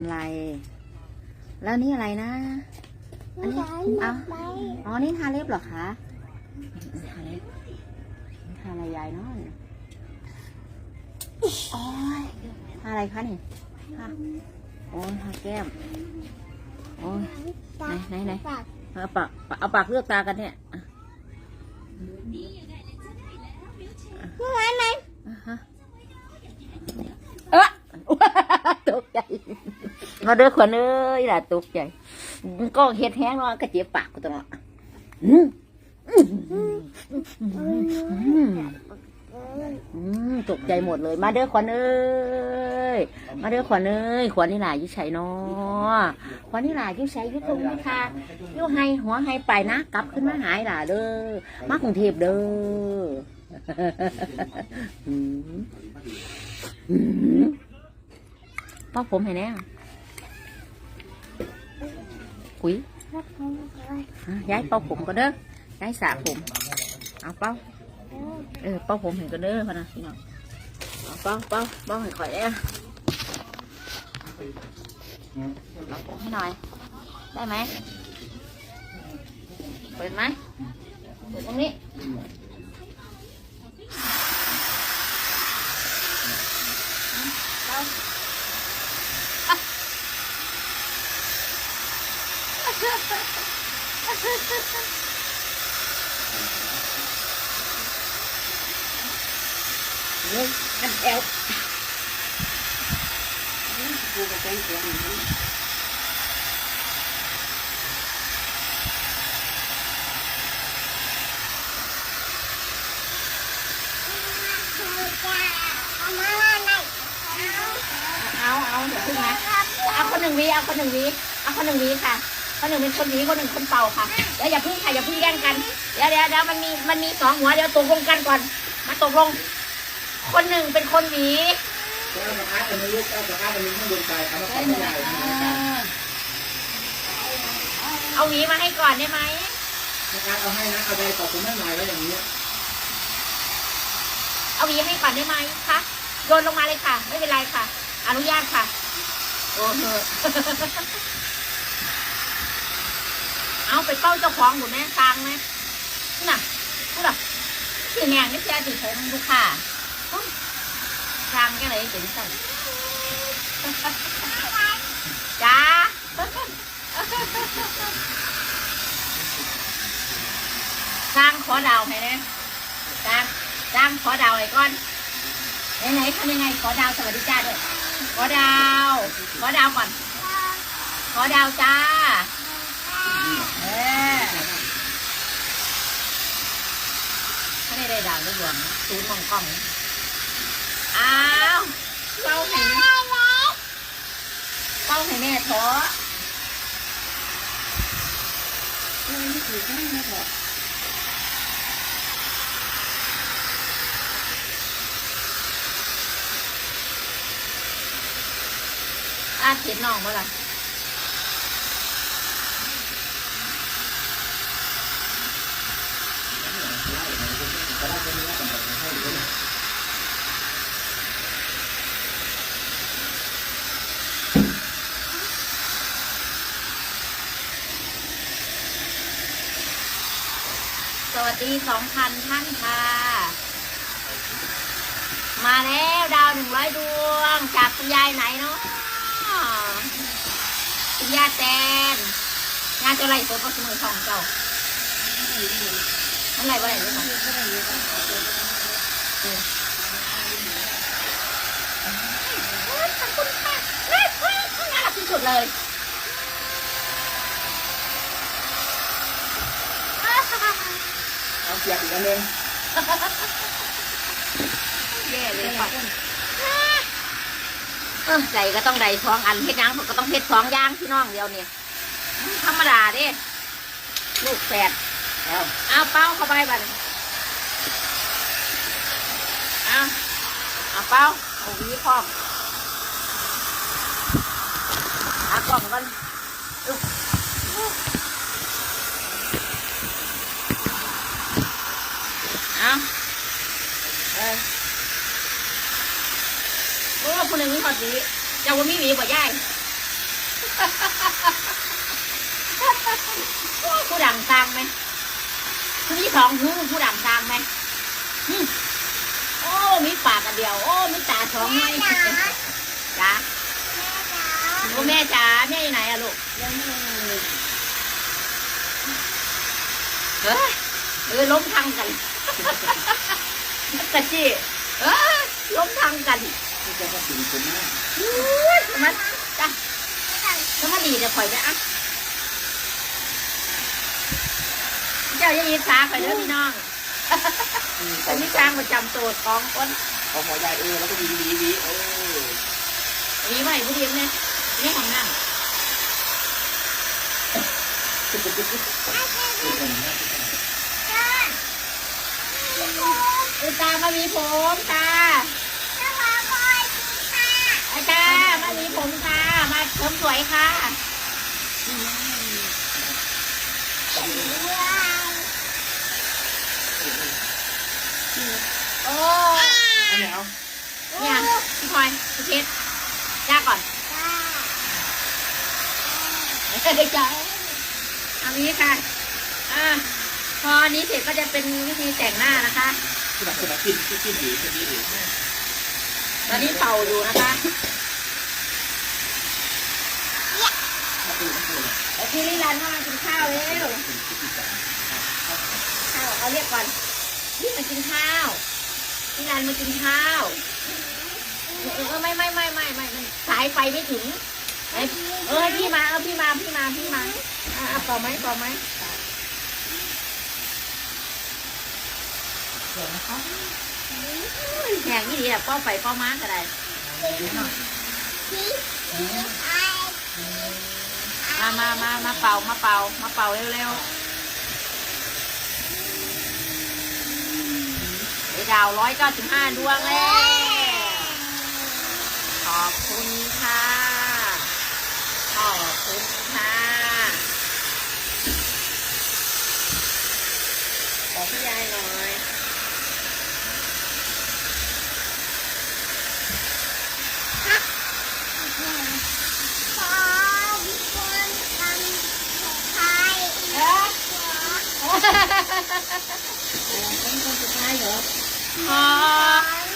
อะไร แล้วนี่อะไรนะ อันนี้เอาอ๋อ นี่ทาเล็บเหรอคะทาเล็บนี่ทาอะไรยายเนาะโอ้ยทาอะไรคะนี่ทาโอ้ยทาแก้ม โอ้ยไหนไหนไหนเอาปาก เอาปากเลือกตากันเนี่ยอะเมื่อวานไหมอะฮะเอะตกใจ มาเด้อขวัญเอ้ยล่ะตกใจก็เฮ็ดแห้งเนาะก็เจ็บปากกูตลอดตกใจหมดเลย มาเด้อขวัญเอ้ยมาเด้อขวัญเอ้ยขวัญนี่หลายอยู่ไสเนาะขวัญนี่หลายอยู่ไสอยู่ตรงนี้ค่ะยูให้หัวให้ไปนะกลับขึ้นมาหายล่ะเด้อมากรุงเทพเด้ออืมอืมป้าผมให้แน่ คุยย้ายเป้าผมก็เด้อย้ายสระผม เอาเป้าเออเป้าผมเห็นก็เด้อพะนะพี่น้องเอาเป้าเป้าเป้าให้ข่อยได้เอาผมให้หน่อย ได้ไหมเปิดไหมเปิดตรงนี้ นี่อันแอลกูก็ใจเสียงอย่างนี้เอาเอาเดี๋ยวขึ้นนะเอาคนหนึ่งวีเอาคนหนึ่งวีเอาคนหนึ่งวีค่ะ คนหนึ่งเป็นคนหวีคนหนึ่งคนเป่าค่ะเดี๋ยวอย่าพึ่งค่ะอย่าพึ่งแย่งกันเดี๋ยวเดี๋ยวเดี๋ยวมันมีมันมีสองหัวเดี๋ยวตกลงกันก่อน มาตกลง คนหนึ่งเป็นคนหวีเอาสะพานอันนี้ลูกเอาสะพานอันนี้ข้างบนไปเอามาปั้นใหญ่ๆนะครับเอาหวีมาให้ก่อนได้ไหมนะครับเอาให้นะเอาใดต่อผมไม่หน่อยแล้วอย่างนี้เอาหวีให้ก่อนได้ไหมคะโยนลงมาเลยค่ะ ไม่เป็นไรค่ะ อนุญาตค่ะ โอ้โห เอาไปเป้าเจ้าของหนูแม่กลางไหมน่ะพูดอะชื่อแนงนี่เสียติผมดูค่ะกลางแค่ไหนเป็นสั่นจ้าสร้างขอดาวให้นะสร้างสร้างขอดาวไอ้ก้อนไหนๆทำยังไงขอดาวสวัสดีจ้าด้วยขอดาว ขอดาวก่อน ขอดาวจ้า เออไม่ได้ได้ดาวด้วยดวงนะศูนมองกล้องนะอ้าวเป้าให้แม่เป้าให้แม่ท้อเออนี่คือแม่แม่ท้ออาเห็นน้องบ่ล่ะ สวัสดีสองพันท่านค่ะ มาแล้วดาวหนึ่งร้อยดวง จากคุณยายไหนเนาะคุณยายแตนงานจะไล่ตัวก็สมือทองเจ้ามันไล่ว่าอะไรรู้ไหมเออขอบคุณค่ะน่ารักที่สุดเลย เอาเสียบอีกอันหนึงแย่เลยค่ะเออใส่ก็ต้องใดท้องอันเพชรยังก็ต้องเพชรท้องย่างพี่น้องเดียวเนี่ยธรรมดาเด้ลูกแฝดเอาเอาเป้าเข้าไปบัดนเอาเอาเป้าเอาหวีพร้อมเอากล่องกัน คนหนึ่งมีขอสีเจ้าว่ามีหวีบ่ย่ายผู้ดังตางไหมผู้ที่สองคือผู้ดังตางไหมโอ้มีปากกันเดียว โอ้มีตาสองไหมจ้าโอ้แม่จ๋าแม่อยู่ไหนอะลูกเฮ้ยเออล้มทางกันตะจี้เออล้มทางกัน จะมาถึงผมนะอุ้ยมันจ้ะถ้ามาดีจะข่อยไปอะเจ้าจะยินสาข่อยเด้อพี่น้องอันนี้กลางประจำตัวของคนเอาหัวใหญ่เออแล้วก็วีวีวีเออมีไหมผู้เดียวเนี่ยนี่ของนั่งอุตามามีผมค่ะอาจา รีผมค่ะ มาเสริมสวยค่ะโอ้อันไหนเอาเนี่ยพี่พลอยพี่เชรจ้าก่อนเด็กจ้าเอางี้ค่ะอ่าพออนี้เสร็จก็จะเป็นวิธีแต่งหน้านะคะที่แบบที่แบบกินกินดีกินดีดีตอนนี้เป่าอยู่นะคะ มาดูมาดู พี่ลิลันมากินข้าวเร็วข้าวเอาเรียกก่อนพี่มากินข้าวพี่ลันมากินข้าวเออเออไม่ไม่ไม่ไม่ไม่ไม่สายไฟไม่ถึงเอ้ยเออพี่มาเออพี่มาพี่มาพี่มาอ่าเป่าไหมเป่าไหมแหงนี่ดีอะป้อไฟป้อม้าก็ได้ มามามามาเป่ามาเป่ามาเป่าเร็วๆไอ้ดาวร้อยเก้าสิบห้าดวงแล้ว ขอบคุณค่ะ ขอบคุณค่ะบอกพี่ยายหน่อย เอ๊ะเป็นคนสุดท้ายเหรอ อ๋อ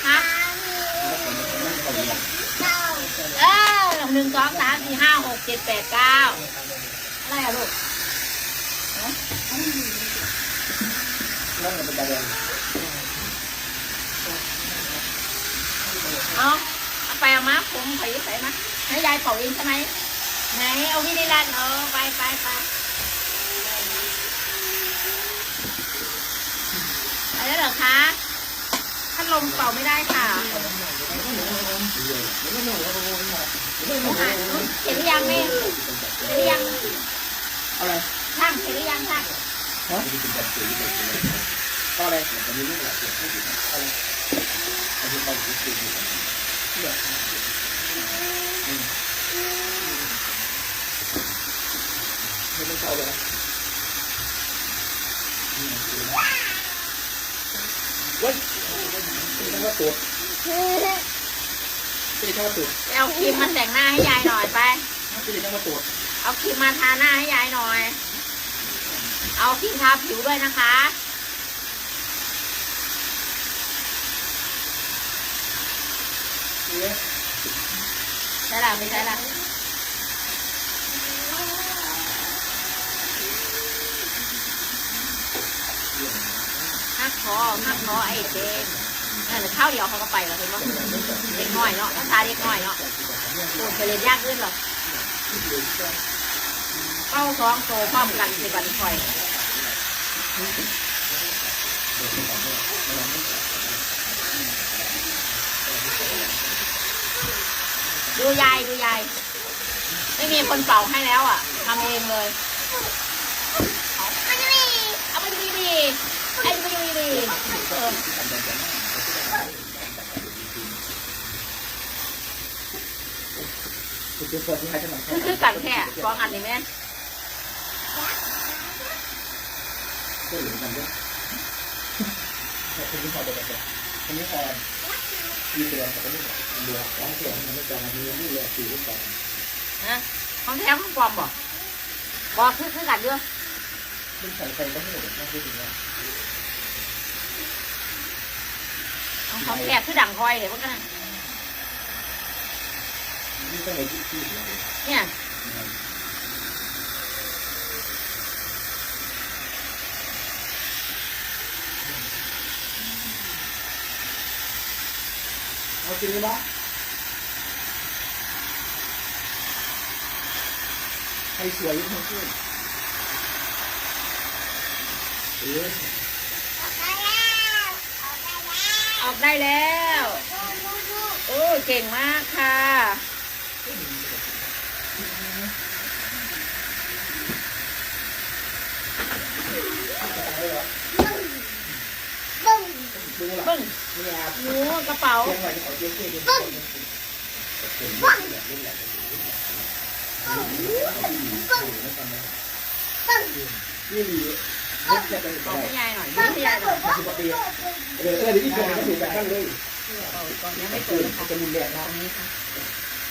ฮะเออหนึ่งสองสามสี่ห้าหกเจ็ดแปดเก้าอะไรอะลูกแล้วมันเป็นอะไรเอาเอาไปเอามาผมขอยืมใส่มาให้ยายเป่าเองใช่ไหมไหนเอาวินิรันดร์เอาไปไปไปไปแล้วเหรอคะ ลมเป่าไม่ได้ค่ะเห็นหรือยังแม่เห็นหรือยังอะไรช่างเห็นหรือยังช่างฮะก็อะไรไม่ต้องเข้าเลยนะเว้ย ต้องว่าตัวไม่ช่าตัวไปเอาครีมมาแต่งหน้าให้ยายหน่อยไปไม่ใช่ว่าตัวเอาครีมมาทาหน้าให้ยายหน่อย เอาครีมทาผิวด้วยนะคะ เนี่ยใช่ละไม่ใช่ละหักคอหักคอไอ้เจง นั่นข้าวเดียวเขาก็ไปแล้วเห็นไหมเด็กน้อยเนาะภาษาเด็กน้อยเนาะโดนไปเรียนยากขึ้นหรอเป้าสองโตพร้อมกันสิบันคอยดูยายดูยาย ไม่มีคนเป่าให้แล้วอะทำเองเลยเอาไปดีเอาไปดีดีไอ้ไปดีดี เออเป็นคนที่ให้ขนมคือคือกันแค่ฟองอันนี้แม่ก็เหลือกันด้วยคนที่พอเด็กๆคนนี้พอยืนเดือนแต่ก็ไม่เหลือร้องเสียงมันไม่จำมันมีนี่เลยสี่ลูกบอลนะของแท้ของปลอมบอกบอกคือคือกันด้วยมเป็นใส่ไฟก็ไม่หมดนะพูดถึงว่าเอาของแกบคือดังคอยเลยพวกนั้ นนี่ต้องไปที่ที่เลยเนี่ยเอาจริงไหมบ้าใครสวยยิ่งขึ้นเออออกได้แล้ว โอ้ เก่งมากค่ะดูหลั เบิ้งนี่ครับหนูกระเป๋าเชียงใหม่ขอเชียงเชียงเชียงนี่ดีเล็กจะเป็นขออะงไรพี่ยายหน่อยพี่ยายหน่อยปกติเออเออเดี๋ยวที่คนก็ถูกกันบ้างเลยเอาอีกก่อน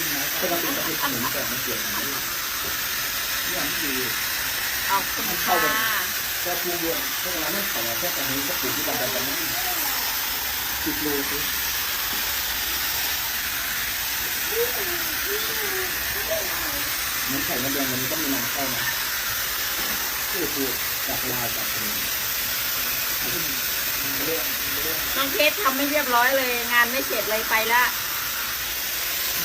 ปากจะต้องดึงปากจะต้องบอกเราจะคิดเอาจะคือเป็นวิธีที่เราดูก็คือเป็นต้นมีตัวเป็นวิธีต่อเป็นอะไรแบบตัวที่แรกเป็นตัวหลังเลยไป็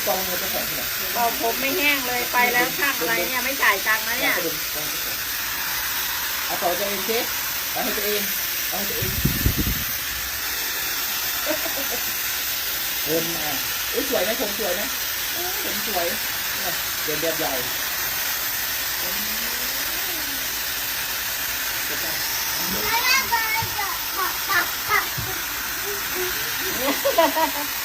นตัวเป็นหลังที่แรกกี่โมงแล้วนี่ที่แรกเขียนจะไม่เหมือนเลยคุณจะเป็นยังไงคุณจะทำนี้ได้เสร็จแล้วค่ะแห้งแล้วค่ะไม่ดีคนพบที่พู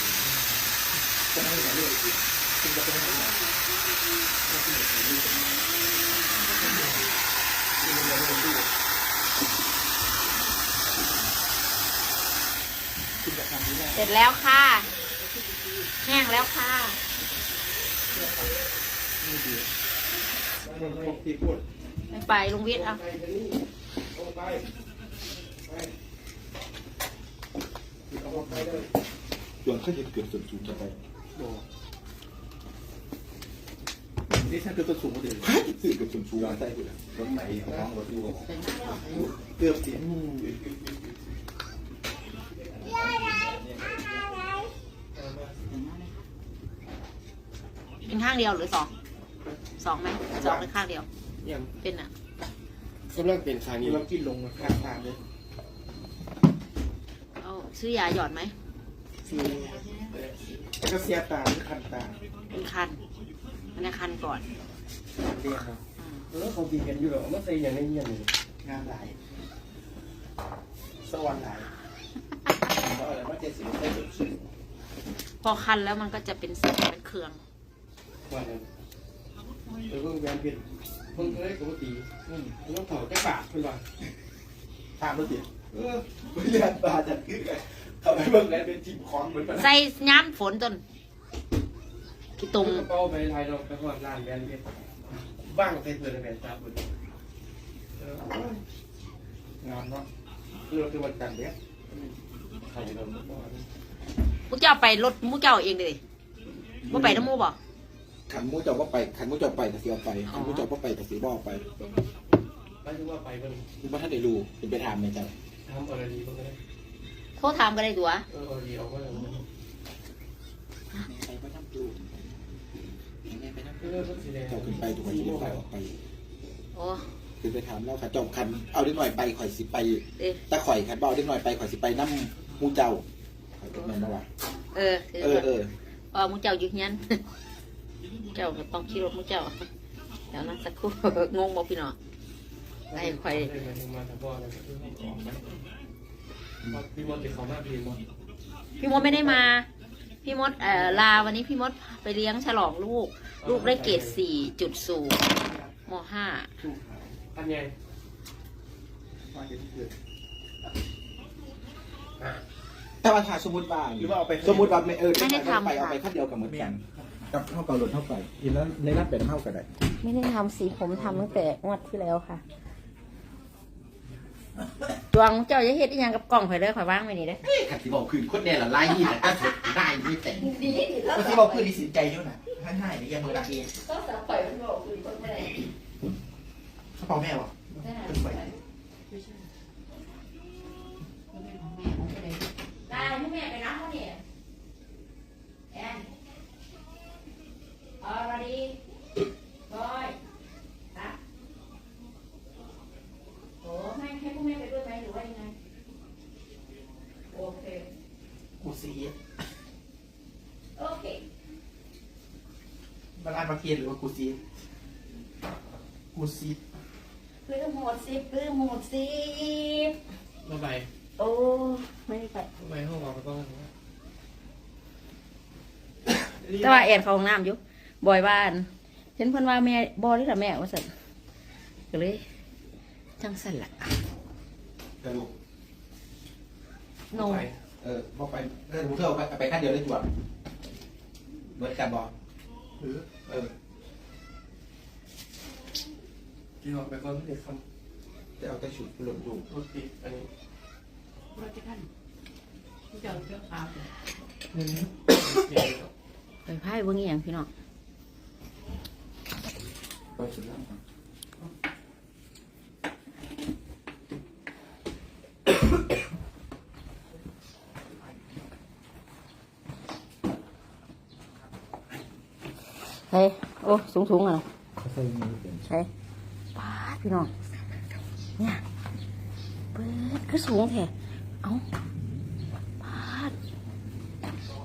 เอาไปทางนี้ลงไปไปเอาลงไปเลยส่วนข้าจะเกิดส่วนสูงจะไป โดนี่ฉันคือตัวสูงกว่าเดิมสื่อเกิดส่วนสูงใต้กูนะรถไหนของรถตู้เกือบสิเป็นข้างเดียวหรือสองสองไหมสองหรือข้างเดียวยังเป็นอะกำลังเป็นคานี่นี้เรากินลงข้างทางเลยเอาซื้อยาหยอดไหมซี แล้วก็เสียตาที่คันตาเป็นคันมันจะคันก่อนเรียกครับอืมเออเขาตีกันอยู่หรอมาใส่อย่างนี้อย่างนี้งานหลายสวรรค์หลายเพราะอะไรว่าเจ็ดสิบได้สุดสุดพอคันแล้วมันก็จะเป็นสีเป็นเครืองว่านั้นเออเพิ่งแบนเป็นเพิ่งเคยกับตีอืมเพิ่งต้องเผาแค่บาทเป็นว่าตามรถติดเออไม่เรียนบาจัดขึ้นกัน เขาไปเบิ่งแล้วเป็นทีมคอนเหมือนกันใส่ย้ำฝนต้นกี่ตุงกระเป๋าไปไทยเราไปหอดร้านแบนเป็นบ้างใส่เพื่อนแบนจับมันเอองานเนาะคือเราคือวันจันทร์เนี่ยใครจะโดนบ้างมุกเจ้าไปรถมุกเจ้าเองเลยว่าไปน้ำมูบอกขันมูเจ้าว่าไปขันมูเจ้าไปแต่เสียไปขันมูเจ้าว่าไปแต่เสียบ่ไปไปถึงว่าไปเบิ่งคือว่าถ้าได้รู้เป็นไปทำไหมจ๊ะทำอะไรดีเบิ่งก็ได้ โทษถามกันได้ตัวเออเดีออกมาแล้วมันไปว่าน้ำปลูกแม่ไปน้ำจูบเจ้าขึ้นไปถูกไหมที่ไปออกไปโอ้คือไปถามแล้วค่ะเจ้าคันเอาเด็กหน่อยไปข่อยสิไปเอ๊ะตาข่อยคันเอาเด็กหน่อยไปข่อยสิไปน้ำมูเจ้าข่อยเป็นแม่นบ่วะเออคือเออเออพอมุเจ้าอยู่เฮียนเจ้าต้องขี่รถมุเจ้าเดี๋ยวนะสักครู่งงบอกพี่น้องได้ข่อย พ่อเลยก็คือออกไปพี่มดติดเขามากพี่มดพี่มดไม่ได้มา พี่มดเอ่อลาวันนี้พี่มดไปเลี้ยงฉลองลูก ลูกได้เกรดสี่จุดศูนย์มห้าอันใหญ่แต่ว่าถ้าสมมติว่าหรือว่าเอาไปสมมติว่าไม่เออไปเอาไปขั้นเดียวกับเหมือนกันกับเท่ากับรถเท่าไปอีนั้นในนัดเป็นเท่ากันได้ไม่ได้ทำสีผมทำตั้งแต่งวดที่แล้วค่ะ ดวงเจ้าจะเฮ็ดอีหยังกับกล่องข่อยเด้อข่อยว่างไว้นี่เด้อขัดที่บอกคืนคนแน่ละลายนี่แต่ก็ถดได้ไม่แต่งก็ที่บอกคืนดีสินใจอยู่นะให้ให้ในยังมือรักเองก็สาวข่อยมันบอกคือคนไม่ได้กระเป๋าแม่วะขึ้นไปได้ให้แม่ไปรับเขาเนี่ยแอนออรดีบอยครับโอ้ให้ให้พวกแม่ไปด้วยไหมหรือว่ายังไง โอเค กูซี โอเค บาลานประเคนหรือว่ากูซีกูซีปื้มหมดสิบปื้มหมดสิบมาไปโอ้ไม่ได้ไปมาไปห้องเราก็ต้องแต่ว่าแอนเขาห้องน้ำอยู่บอยบ้าน เห็นเพิ่นว่าแม่บอหรือล่ะแม่ว่าสั่นก็เลยจังสั่นละกระดูกโน ไปเออบอกไปเออกูเท่าไปไปขั้นเดียวได้จวบเบิร์ดกันบอก หรือเออกินออกไปก่อนไม่ได้คจะเอาแต่ชุดหล่นอยู่ำรถติดอันนี้เจ้าเจ้าขาวนี่นี่ไปไพ่เบิ่งอหย่างพี่น้องก็ชุดล่าง เฮ้ยโอ้สูงสูงๆอะเขาใส่มือเป็นใช่ป้าดพี่น้องเนี่ยเปิดคือสูงแท้เอ้าป้าด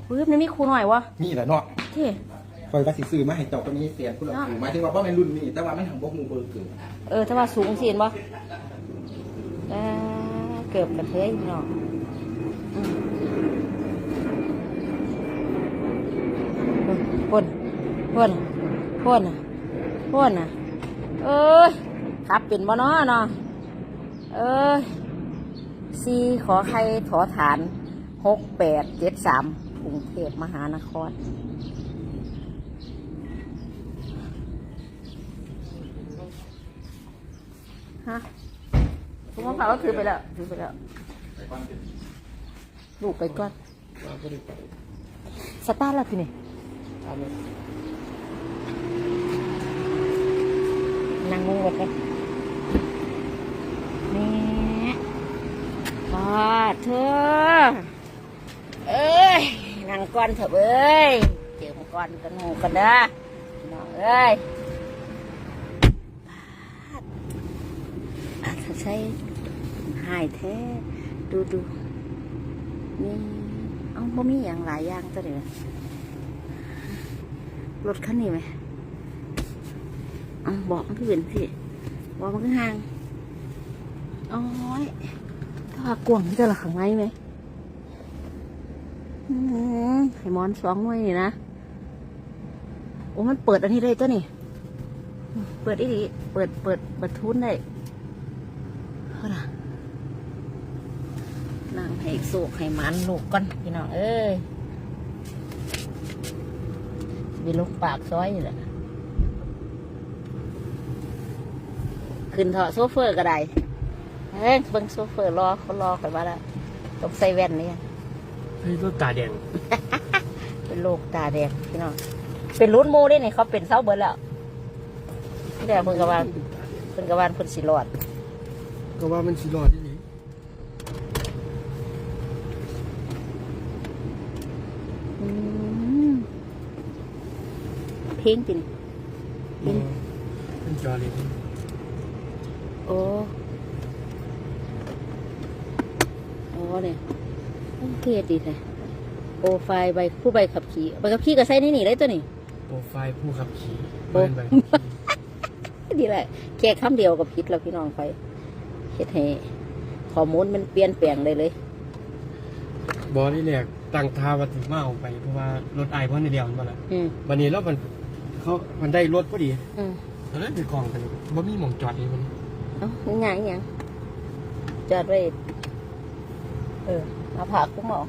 เปิดนี่มีครูหน่อยวะนี่แหละเนาะเท่คอยว่าสิซื้อมาให้เจ้าก็มีเสียนคุณหลวงหมายถึงว่าบ่แม่นรุ่นนี้แต่ว่ามันทางบ่ฮู้เบอร์เกิดเออถ้าว่าสูงสิเห็นปะเออเกือบกันเทยพี่น้องอืมพ่นพ่น พ่นน่ะพ่นน่ะ เอ้ยขับเป็นบ่เนาะเนาะเอ้ยซีขอใครถอฐานหกแปดเจ็ดสามกรุงเทพมหานครฮะคุณพ่อเขาก็ถือไปแล้วถือไปแล้วลูกไปก่อนมาก็ได้ไปสตาร์ทแล้วพี่นี่ นี่ปาดเธอเอ้ยนั่งก่อนเถอะเอ้ยเจอมก่อนกันหมูกันนะน้องเอ้ยปาดอาจะใช้หายแท้ ดูดูนี่เอาบ่มีอย่างหลายอย่างตัวเดียวรถคันนี้ไหม เอาบอกมันคือเป็นสิบอกมันคือห่างโอ้ยถ้ากวงจะหลังไงไหมอืมไข่มอนสองไว้นี่นะโอ้มันเปิดอันนี้ได้ตัวนี่เปิดอีดีเปิดเปิดเปิดทุนได้เท่าไหร่นั่งให้โศกให้มันลูกก่อนพี่น้องเอ้ยมีลูกปากซอยอยู่แหละ ขึ้นเถอะโซเฟอร์ก็ได้เฮ้ยเบิ่งโซเฟอร์รอเขารอข่อยมาแล้วต้องใส่แว่นนี่เฮ้ยรถตาแดง เป็นโรคตาแดงพี่น้องเป็นรุ่นหมูได้นี่เขาเป็นเศร้าเบิดแล้วที่แรกเพิ่นกบวาเพิ่นกบวานเพิ่นสิรอดก็ว่ามันสิรอดที่นี่อืมเพลงจริงอืมเป็นจอเล็ก โอ้โอ้เนี่ยเท่ดีเลยโปรไฟล์ใบผู้ใบขับขี่ใบขับขี่ก็ใส่ในนี่ได้ตัวนี่โปรไฟล์ผู้ขับขี่โอ้เบิ้นใบขับขี่ดีแหละแค่คำเดียวกับพิษแล้วพี่น้องไปเฮ็ดให้ข้อมูลมันเปลี่ยนแปลงเลยเลยบอนี่แหลกตั้งทาวัติมาเอาไปเพราะว่ารถไอเพราะในเดียวมันมาละอืมวันนี้แล้วมันเขามันได้รถพอดีอืมตอนนั้นไปกองกันบ่มีหม่องจอดนี่มัน เอ้ายังไงยังจอดไว้เออมาผักคุ้งหรอ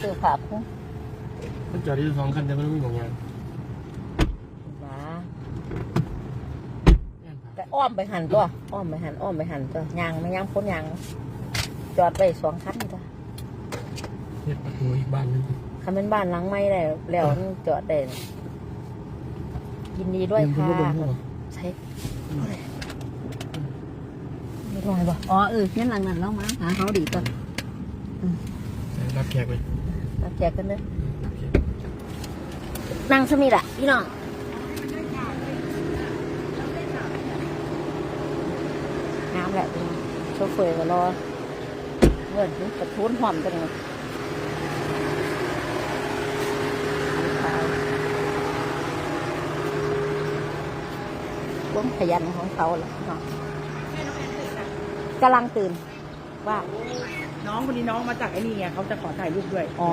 ซื้อผักคุ้งมันจอดที่สองคันแต่มันไม่มีหม่องยางมาแม่นแต่ปะอ้อมไปหันตัวอ้อมไปหันอ้อมไปหันตัวยางไม่ยางพ้นยางจอดไปสองคันตัวเฮ็ดประตูอีกบ้านหนึงคันเป็นบ้านหลังไม่ได้แล้วมันจอดได้ยินดีด้วยยังค่ะเพิ่งบ่เบิ่งหัวใช่ ไม่ได้บ่อ๋อเอองั้นหลังนั้นเรามาหาเขาดีก่อนรับแขกไปรับแจกกันเลยรับแขกนั่งสมีละพี่น้องน้ำแหละพี่น้องโชเฟอร์ก็รอเงินกระทุนหอมจังเลยความขยันของเขาแหละพี่น้อง กำลังตื่น ว่า น้องคนนี้น้องมาจากไอ้นี่ไงเขาจะขอถ่ายรูปด้วยอ๋อ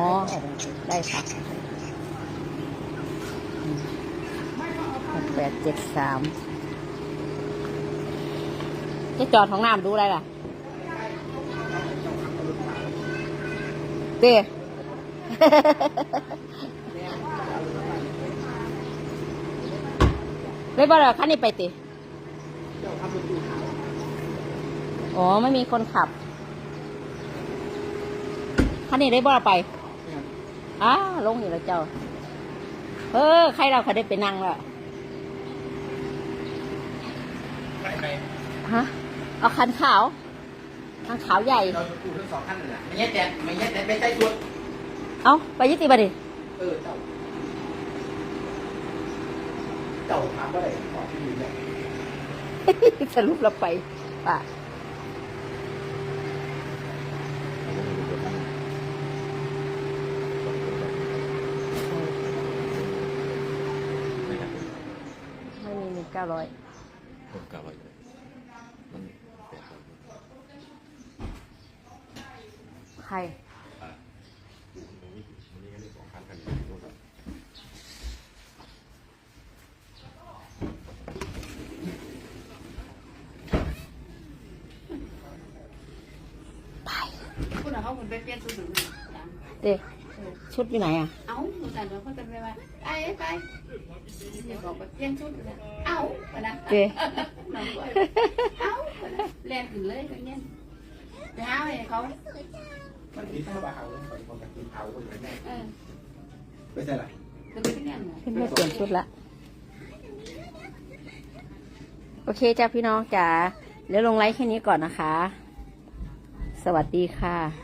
ได้ค่ะหกแปดเจ็ดสามจะจอดของน้ำดูอะไรล่ะเต้ เลยบ่ล่ะคันนี้ไปติ อ๋อไม่มีคนขับคันนี้ได้บ่ล่ะไปอ้าลงอยู่แล้วเจ้า เออ ใครเราเขาได้ไปนั่งแล้วไปไปฮะ เอาคันขาว คันขาวใหญ่ เราจะพูดทั้งสองขั้นเลยนะไม่แย่แต่ไม่แย่แต่ไม่ใช่ชุดเอาไปยึดตีบัดิเออเจ้าเจ้าถามว่าอะไรขอที่อยู่เนี่ยสรุปเราไปป่ะไม่ มีหนึ่งเก้าร้อยผมกลับไปมันแปลกใครคุณเอาเขาคนไปเปลี่ยนชุดหรือเด็กชุดอยู่ไหนอะ เอ้าหนูแต่เดี๋ยวเขาจะไปว่าไปไปเดี๋ยว บอกไปเปลี่ยนชุดเลยเอ้าไปนะเจ๊น้องก็เอ้าไปนะแลนขึ้นเลยไปเงี้ยไปหาไปเขามันคิดเข้ามาเอาเลยคนกับกินเอาคนกับแม่เออไม่ใช่หรอจะไปเงี้ยขึ้นไม่เปลี่ยนชุดละ โอเคจ้าพี่น้องจ๋าเดี๋ยวลงไลฟ์แค่นี้ก่อนนะคะ สวัสดีค่ะเจ็ด